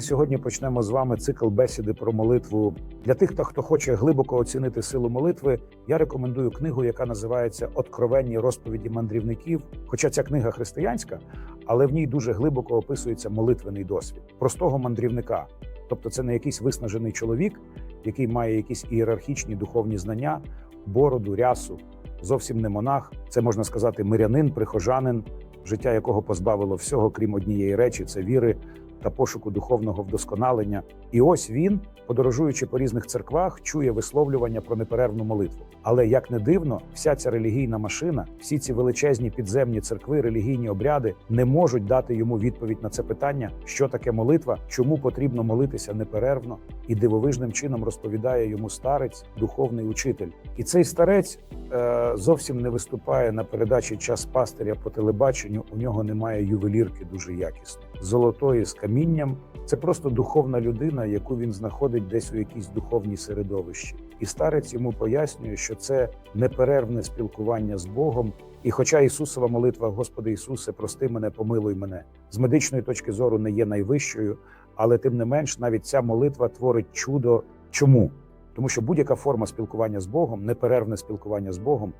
Сьогодні почнемо з вами цикл бесіди про молитву. Для тих, хто хоче глибоко оцінити силу молитви, я рекомендую книгу, яка називається Откровенні розповіді мандрівників. Хоча ця книга християнська, але в ній дуже глибоко описується молитвений досвід простого мандрівника. Тобто, це не якийсь виснажений чоловік, який має якісь ієрархічні духовні знання, бороду, рясу, зовсім не монах. Це можна сказати мирянин, прихожанин, життя якого позбавило всього, крім однієї речі це віри та пошуку духовного вдосконалення. І ось він, подорожуючи по різних церквах, чує висловлювання про неперервну молитву. Але як не дивно, вся ця релігійна машина, всі ці величезні підземні церкви, релігійні обряди не можуть дати йому відповідь на це питання, що таке молитва, чому потрібно молитися неперервно, і дивовижним чином розповідає йому старець, духовний учитель. І цей старець е, зовсім не виступає на передачі час пастиря по телебаченню. У нього немає ювелірки дуже якісної, золотої з камінням. Це просто духовна людина, яку він знаходить десь у якійсь духовній середовищі. І старець йому пояснює, що це неперервне спілкування з Богом. І хоча Ісусова молитва, Господи Ісусе, прости мене, помилуй мене, з медичної точки зору не є найвищою, але тим не менш, навіть ця молитва творить чудо. Чому? Тому що будь-яка форма спілкування з Богом, неперервне спілкування з Богом,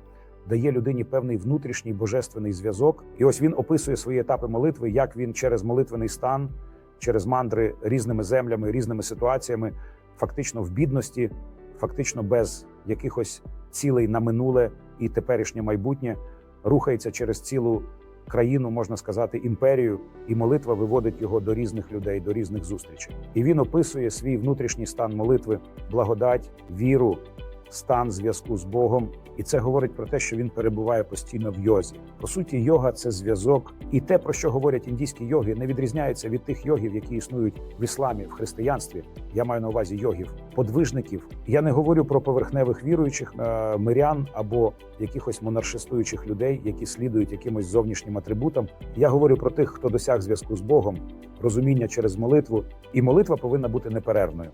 дає людині певний внутрішній божественний зв'язок. І ось він описує свої етапи молитви, як він через молитвений стан, через мандри різними землями, різними ситуаціями, фактично в бідності, фактично без якихось цілей на минуле і теперішнє майбутнє, рухається через цілу країну, можна сказати, імперію, і молитва виводить його до різних людей, до різних зустрічей. І він описує свій внутрішній стан молитви, благодать, віру, стан зв'язку з Богом. І це говорить про те, що він перебуває постійно в йозі. По суті, йога це зв'язок, і те, про що говорять індійські йоги, не відрізняється від тих йогів, які існують в ісламі, в християнстві. Я маю на увазі йогів, подвижників. Я не говорю про поверхневих віруючих е, мирян або якихось монаршистуючих людей, які слідують якимось зовнішнім атрибутам. Я говорю про тих, хто досяг зв'язку з Богом, розуміння через молитву, і молитва повинна бути неперервною.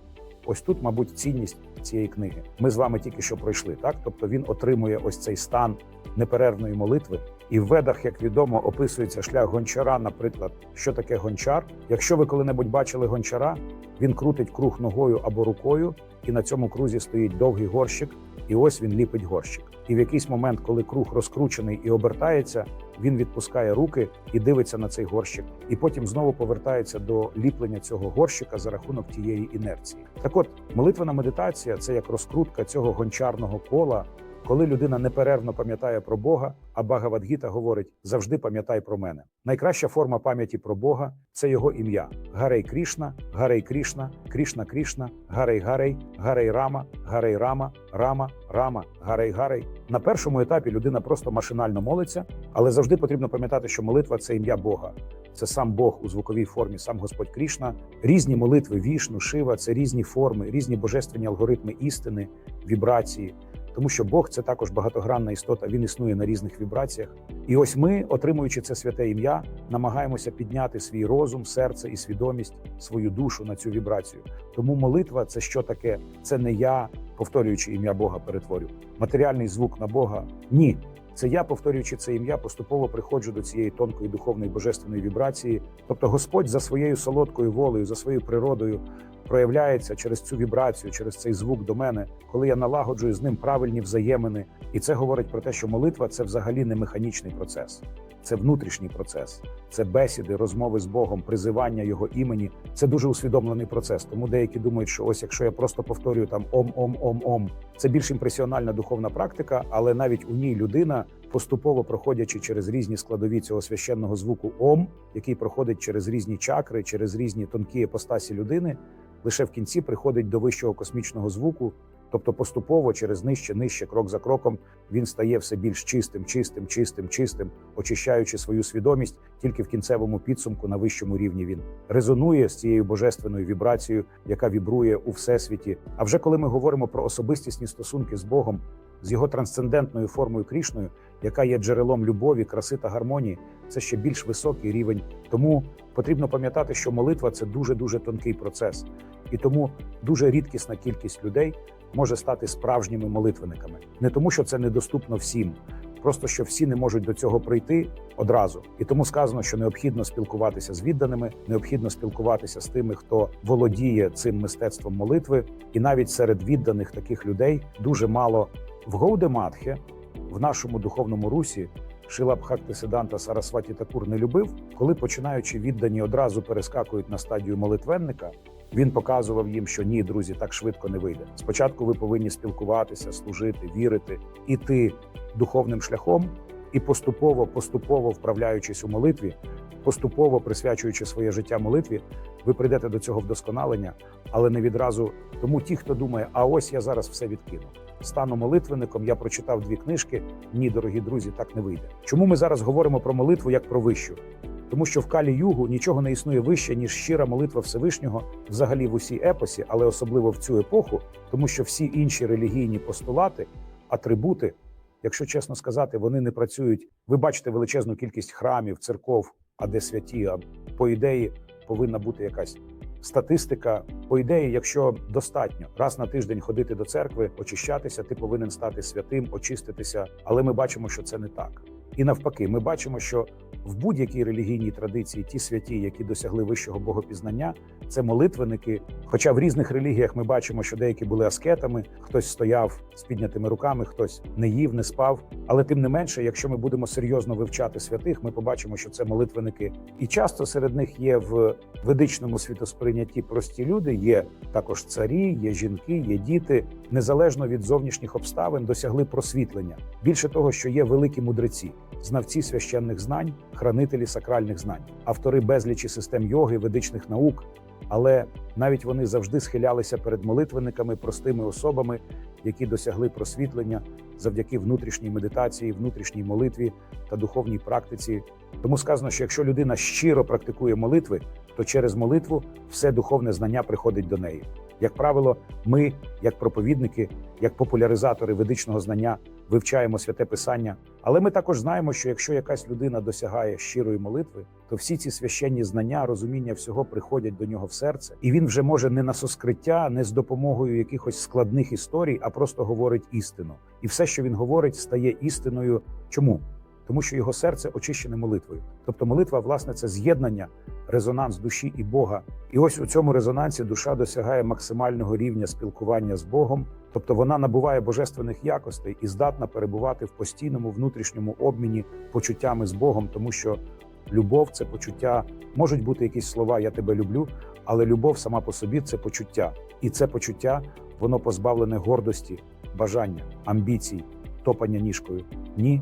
Ось тут, мабуть, цінність цієї книги. Ми з вами тільки що пройшли, так тобто він отримує ось цей стан неперервної молитви. І в ведах, як відомо, описується шлях гончара. Наприклад, що таке гончар. Якщо ви коли-небудь бачили гончара, він крутить круг ногою або рукою, і на цьому крузі стоїть довгий горщик, і ось він ліпить горщик. І в якийсь момент, коли круг розкручений і обертається, він відпускає руки і дивиться на цей горщик, і потім знову повертається до ліплення цього горщика за рахунок тієї інерції. Так, от молитвена медитація це як розкрутка цього гончарного кола. Коли людина неперервно пам'ятає про Бога, а Багавадгіта говорить завжди пам'ятай про мене. Найкраща форма пам'яті про Бога це його ім'я: Гарей Крішна, Гарей Крішна, Крішна Крішна, Гарей Гарей, Гарей Рама, Гарей Рама, Рама, Рама, Гарей Гарей. На першому етапі людина просто машинально молиться, але завжди потрібно пам'ятати, що молитва це ім'я Бога. Це сам Бог у звуковій формі, сам Господь Крішна. Різні молитви, вішну, шива це різні форми, різні божественні алгоритми істини, вібрації. Тому що Бог це також багатогранна істота, він існує на різних вібраціях. І ось ми, отримуючи це святе ім'я, намагаємося підняти свій розум, серце і свідомість, свою душу на цю вібрацію. Тому молитва це що таке? Це не я, повторюючи ім'я Бога, перетворю. Матеріальний звук на Бога ні. Це я, повторюючи це ім'я, поступово приходжу до цієї тонкої духовної божественної вібрації. Тобто, Господь за своєю солодкою волею, за своєю природою проявляється через цю вібрацію, через цей звук до мене, коли я налагоджую з ним правильні взаємини. І це говорить про те, що молитва це взагалі не механічний процес, це внутрішній процес, це бесіди, розмови з Богом, призивання його імені. Це дуже усвідомлений процес. Тому деякі думають, що ось якщо я просто повторюю там ом, ом, ом, ом, це більш імпресіональна духовна практика, але навіть у ній людина. Поступово проходячи через різні складові цього священного звуку Ом, який проходить через різні чакри, через різні тонкі епостасі людини, лише в кінці приходить до вищого космічного звуку. Тобто поступово через нижче, нижче, крок за кроком, він стає все більш чистим, чистим, чистим, чистим, очищаючи свою свідомість. Тільки в кінцевому підсумку на вищому рівні він резонує з цією божественною вібрацією, яка вібрує у всесвіті. А вже коли ми говоримо про особистісні стосунки з Богом, з його трансцендентною формою Крішною, яка є джерелом любові, краси та гармонії, це ще більш високий рівень. Тому потрібно пам'ятати, що молитва це дуже дуже тонкий процес, і тому дуже рідкісна кількість людей може стати справжніми молитвенниками. Не тому, що це недоступно всім, Просто що всі не можуть до цього прийти одразу, і тому сказано, що необхідно спілкуватися з відданими, необхідно спілкуватися з тими, хто володіє цим мистецтвом молитви, і навіть серед відданих таких людей дуже мало в Гоудематхе, в нашому духовному русі. Шила Бхактисиданта Сарасваті Такур не любив, коли починаючи віддані одразу перескакують на стадію молитвенника. Він показував їм, що ні, друзі, так швидко не вийде. Спочатку ви повинні спілкуватися, служити, вірити, іти духовним шляхом, і поступово, поступово вправляючись у молитві, поступово присвячуючи своє життя молитві, ви прийдете до цього вдосконалення, але не відразу. Тому ті, хто думає, а ось я зараз все відкину. Стану молитвенником, я прочитав дві книжки. Ні, дорогі друзі, так не вийде. Чому ми зараз говоримо про молитву як про вищу? Тому що в калі югу нічого не існує вище, ніж щира молитва Всевишнього взагалі в усій епосі, але особливо в цю епоху, тому що всі інші релігійні постулати, атрибути, якщо чесно сказати, вони не працюють. Ви бачите величезну кількість храмів, церков, а де святі, а по ідеї повинна бути якась статистика. По ідеї, якщо достатньо раз на тиждень ходити до церкви, очищатися, ти повинен стати святим, очиститися. Але ми бачимо, що це не так. І навпаки, ми бачимо, що в будь-якій релігійній традиції ті святі, які досягли вищого богопізнання, це молитвенники. Хоча в різних релігіях ми бачимо, що деякі були аскетами, хтось стояв з піднятими руками, хтось не їв, не спав. Але тим не менше, якщо ми будемо серйозно вивчати святих, ми побачимо, що це молитвенники. І часто серед них є в ведичному світосприйнятті прості люди. Є також царі, є жінки, є діти, незалежно від зовнішніх обставин, досягли просвітлення. Більше того, що є великі мудреці, знавці священних знань, хранителі сакральних знань, автори безлічі систем йоги, ведичних наук. Але навіть вони завжди схилялися перед молитвенниками, простими особами, які досягли просвітлення завдяки внутрішній медитації, внутрішній молитві та духовній практиці. Тому сказано, що якщо людина щиро практикує молитви, то через молитву все духовне знання приходить до неї. Як правило, ми, як проповідники, як популяризатори ведичного знання, вивчаємо святе писання. Але ми також знаємо, що якщо якась людина досягає щирої молитви, то всі ці священні знання, розуміння всього приходять до нього в серце, і він вже може не на соскриття, не з допомогою якихось складних історій, а просто говорить істину. І все, що він говорить, стає істиною. Чому? Тому що його серце очищене молитвою. Тобто, молитва, власне, це з'єднання, резонанс душі і Бога. І ось у цьому резонансі душа досягає максимального рівня спілкування з Богом, тобто вона набуває божественних якостей і здатна перебувати в постійному внутрішньому обміні почуттями з Богом, тому що любов це почуття. Можуть бути якісь слова Я тебе люблю, але любов сама по собі це почуття, і це почуття воно позбавлене гордості, бажання, амбіцій, топання ніжкою. Ні,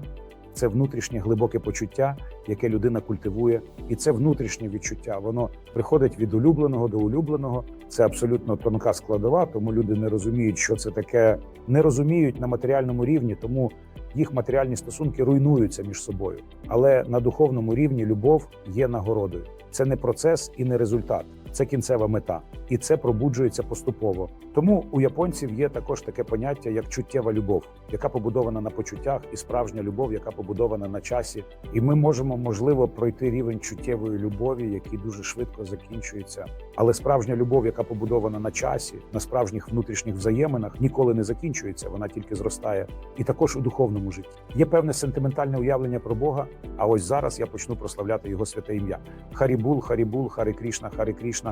це внутрішнє глибоке почуття, яке людина культивує, і це внутрішнє відчуття. Воно приходить від улюбленого до улюбленого. Це абсолютно тонка складова, тому люди не розуміють, що це таке, не розуміють на матеріальному рівні, тому їх матеріальні стосунки руйнуються між собою. Але на духовному рівні любов є нагородою. Це не процес і не результат, це кінцева мета, і це пробуджується поступово. Тому у японців є також таке поняття, як чуттєва любов, яка побудована на почуттях, і справжня любов, яка побудована на часі. І ми можемо можливо пройти рівень чуттєвої любові, який дуже швидко закінчується. Але справжня любов, яка побудована на часі, на справжніх внутрішніх взаєминах, ніколи не закінчується, вона тільки зростає. І також у духовному житті є певне сентиментальне уявлення про Бога. А ось зараз я почну прославляти його святе ім'я. Харібул, Харібул, Харі Крішна, Харі Крішна.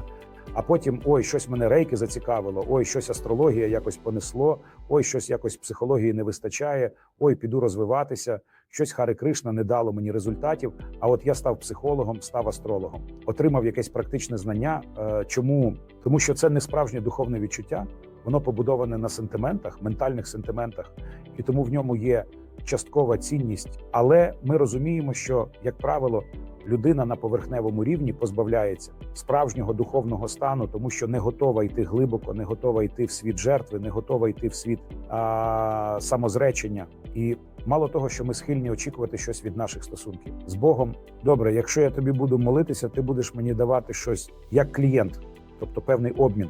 А потім ой, щось мене рейки зацікавило, ой, щось астрологія якось понесло, ой, щось якось психології не вистачає, ой, піду розвиватися. Щось Хари Кришна не дало мені результатів. А от я став психологом, став астрологом, отримав якесь практичне знання. Е, Чому? Тому що це не справжнє духовне відчуття, воно побудоване на сентиментах, ментальних сентиментах, і тому в ньому є часткова цінність. Але ми розуміємо, що як правило людина на поверхневому рівні позбавляється справжнього духовного стану, тому що не готова йти глибоко, не готова йти в світ жертви, не готова йти в світ а, самозречення. І мало того, що ми схильні очікувати щось від наших стосунків з Богом. Добре, якщо я тобі буду молитися, ти будеш мені давати щось як клієнт, тобто певний обмін.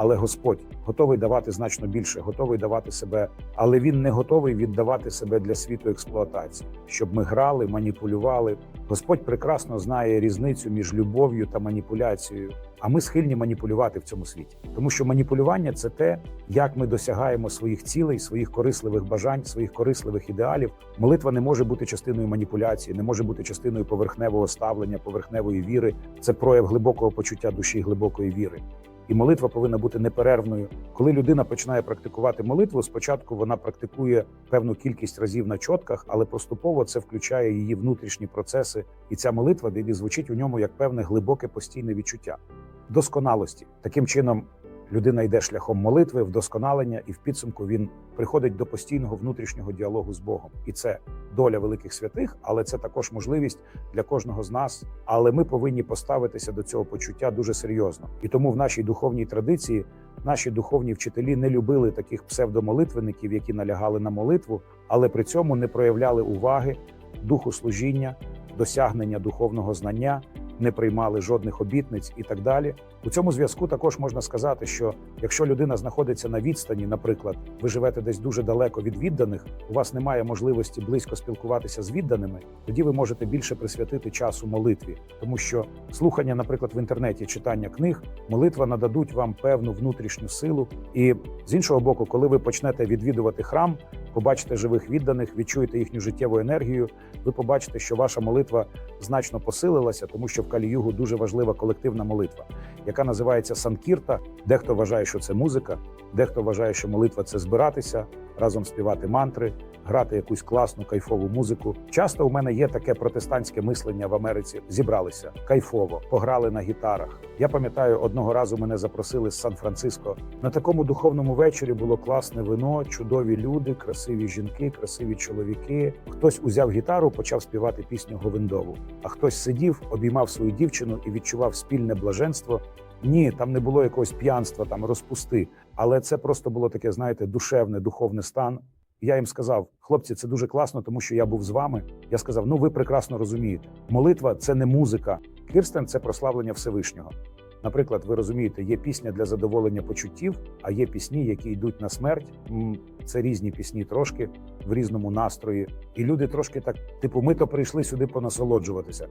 Але Господь готовий давати значно більше, готовий давати себе, але він не готовий віддавати себе для світу експлуатації, щоб ми грали, маніпулювали. Господь прекрасно знає різницю між любов'ю та маніпуляцією. А ми схильні маніпулювати в цьому світі, тому що маніпулювання це те, як ми досягаємо своїх цілей, своїх корисливих бажань, своїх корисливих ідеалів. Молитва не може бути частиною маніпуляції, не може бути частиною поверхневого ставлення, поверхневої віри. Це прояв глибокого почуття душі, глибокої віри. І молитва повинна бути неперервною. Коли людина починає практикувати молитву, спочатку вона практикує певну кількість разів на чотках, але поступово це включає її внутрішні процеси, і ця молитва звучить у ньому як певне глибоке постійне відчуття досконалості. Таким чином, людина йде шляхом молитви, вдосконалення, і в підсумку він приходить до постійного внутрішнього діалогу з Богом. І це доля великих святих, але це також можливість для кожного з нас. Але ми повинні поставитися до цього почуття дуже серйозно. І тому в нашій духовній традиції наші духовні вчителі не любили таких псевдомолитвенників, які налягали на молитву, але при цьому не проявляли уваги, духу служіння, досягнення духовного знання не приймали жодних обітниць і так далі. У цьому зв'язку також можна сказати, що якщо людина знаходиться на відстані, наприклад, ви живете десь дуже далеко від відданих, у вас немає можливості близько спілкуватися з відданими, тоді ви можете більше присвятити часу молитві, тому що слухання, наприклад, в інтернеті читання книг, молитва нададуть вам певну внутрішню силу. І з іншого боку, коли ви почнете відвідувати храм, побачите живих відданих, відчуєте їхню життєву енергію, ви побачите, що ваша молитва значно посилилася, тому що в Калі-Югу дуже важлива колективна молитва, яка називається Санкірта. Дехто вважає, що це музика, дехто вважає, що молитва це збиратися, разом співати мантри, грати якусь класну кайфову музику. Часто у мене є таке протестантське мислення в Америці. Зібралися кайфово, пограли на гітарах. Я пам'ятаю, одного разу мене запросили з Сан-Франциско. На такому духовному вечорі було класне вино, чудові люди, красиві жінки, красиві чоловіки. Хтось узяв гітару, почав співати пісню Говендову, а хтось сидів, обіймав свою дівчину і відчував спільне блаженство. Ні, там не було якогось п'янства, там розпусти, але це просто було таке, знаєте, душевне, духовний стан. Я їм сказав, хлопці, це дуже класно, тому що я був з вами. Я сказав: ну ви прекрасно розумієте, молитва це не музика. Кірстен це прославлення Всевишнього. Наприклад, ви розумієте, є пісня для задоволення почуттів, а є пісні, які йдуть на смерть. Це різні пісні, трошки в різному настрої. І люди трошки так, типу, ми то прийшли сюди понасолоджуватися.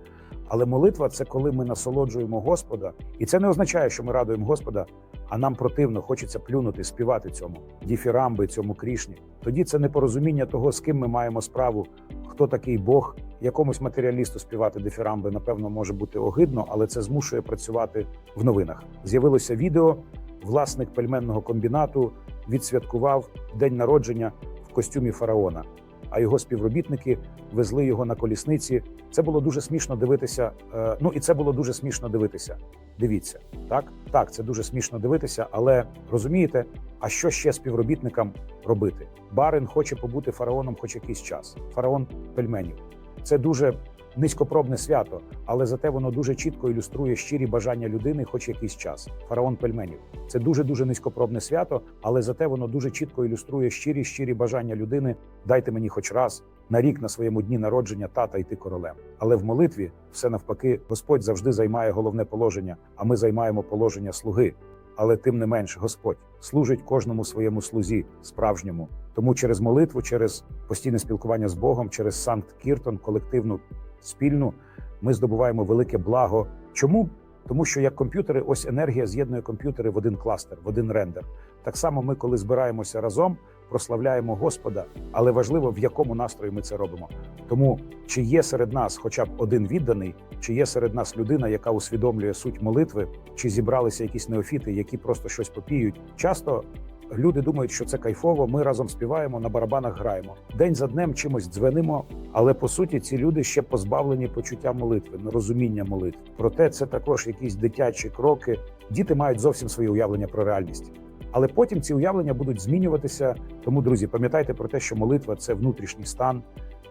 Але молитва це коли ми насолоджуємо Господа, і це не означає, що ми радуємо Господа, а нам противно хочеться плюнути, співати цьому діфірамби, цьому крішні. Тоді це непорозуміння того, з ким ми маємо справу, хто такий Бог. Якомусь матеріалісту співати дифірамби, напевно, може бути огидно, але це змушує працювати в новинах. З'явилося відео. Власник пельменного комбінату відсвяткував день народження в костюмі фараона, а його співробітники везли його на колісниці. Це було дуже смішно дивитися. е, Ну і це було дуже смішно дивитися. Дивіться, так так, це дуже смішно дивитися, але розумієте, а що ще співробітникам робити? Барин хоче побути фараоном хоч якийсь час. Фараон пельменів. Це дуже низькопробне свято, але зате воно дуже чітко ілюструє щирі бажання людини, хоч якийсь час. Фараон пельменів. Це дуже дуже низькопробне свято, але зате воно дуже чітко ілюструє щирі щирі бажання людини. Дайте мені хоч раз на рік на своєму дні народження тата йти королем. Але в молитві все навпаки, Господь завжди займає головне положення, а ми займаємо положення слуги. Але тим не менш, Господь служить кожному своєму слузі справжньому. Тому через молитву, через постійне спілкування з Богом, через Санкт Кіртон, колективну спільну, ми здобуваємо велике благо. Чому? Тому що як комп'ютери, ось енергія з'єднує комп'ютери в один кластер, в один рендер. Так само ми, коли збираємося разом, прославляємо Господа, але важливо, в якому настрої ми це робимо. Тому чи є серед нас хоча б один відданий, чи є серед нас людина, яка усвідомлює суть молитви, чи зібралися якісь неофіти, які просто щось попіють. Часто люди думають, що це кайфово. Ми разом співаємо, на барабанах граємо. День за днем чимось дзвенимо, але по суті ці люди ще позбавлені почуття молитви, розуміння молитви. Проте це також якісь дитячі кроки. Діти мають зовсім своє уявлення про реальність. Але потім ці уявлення будуть змінюватися. Тому, друзі, пам'ятайте про те, що молитва це внутрішній стан,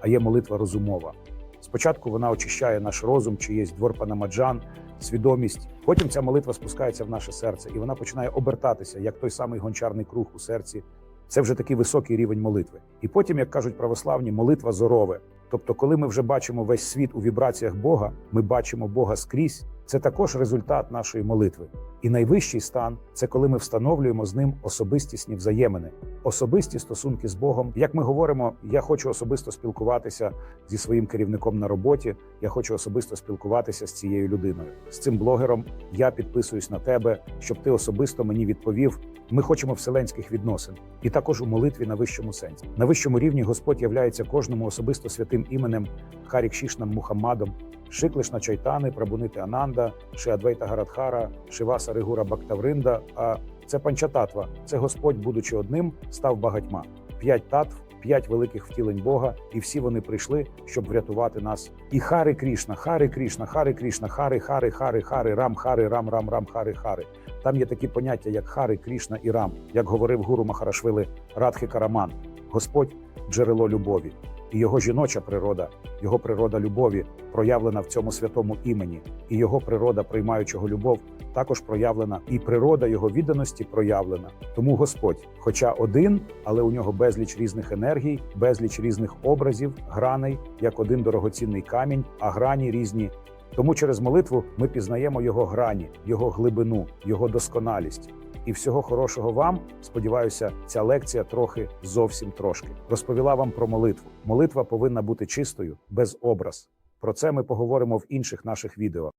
а є молитва розумова. Спочатку вона очищає наш розум, чи є двор панамаджан, свідомість. Потім ця молитва спускається в наше серце, і вона починає обертатися, як той самий гончарний круг у серці. Це вже такий високий рівень молитви. І потім, як кажуть православні, молитва зорове. Тобто, коли ми вже бачимо весь світ у вібраціях Бога, ми бачимо Бога скрізь. Це також результат нашої молитви. І найвищий стан це коли ми встановлюємо з ним особистісні взаємини, особисті стосунки з Богом. Як ми говоримо, я хочу особисто спілкуватися зі своїм керівником на роботі. Я хочу особисто спілкуватися з цією людиною, з цим блогером. Я підписуюсь на тебе, щоб ти особисто мені відповів. Ми хочемо вселенських відносин, і також у молитві на вищому сенсі. На вищому рівні Господь являється кожному особисто святим іменем Харік Шішнам Мухаммадом, Шиклишна Чайтани, Прабунити Ананда, Шиадвейта Гарадхара, Шиваса Ригура Бактавринда. А це панчататва. Це Господь, будучи одним, став багатьма. П'ять татв, п'ять великих втілень Бога, і всі вони прийшли, щоб врятувати нас. І Хари Крішна, Хари Крішна, Хари Крішна, Хари, Хари, Хари, Хари, Рам, Хари, Рам, Рам, Рам, Хари, Хари. Там є такі поняття, як Хари, Крішна і Рам, як говорив гуру Махарашвили Радхи Караман. Господь джерело любові, і його жіноча природа, його природа любові проявлена в цьому святому імені, і його природа, приймаючого любов, також проявлена, і природа його відданості проявлена. Тому Господь, хоча один, але у нього безліч різних енергій, безліч різних образів, граней, як один дорогоцінний камінь, а грані різні. Тому через молитву ми пізнаємо його грані, його глибину, його досконалість. І всього хорошого вам. Сподіваюся, ця лекція трохи зовсім трошки розповіла вам про молитву. Молитва повинна бути чистою, без образ. Про це ми поговоримо в інших наших відео.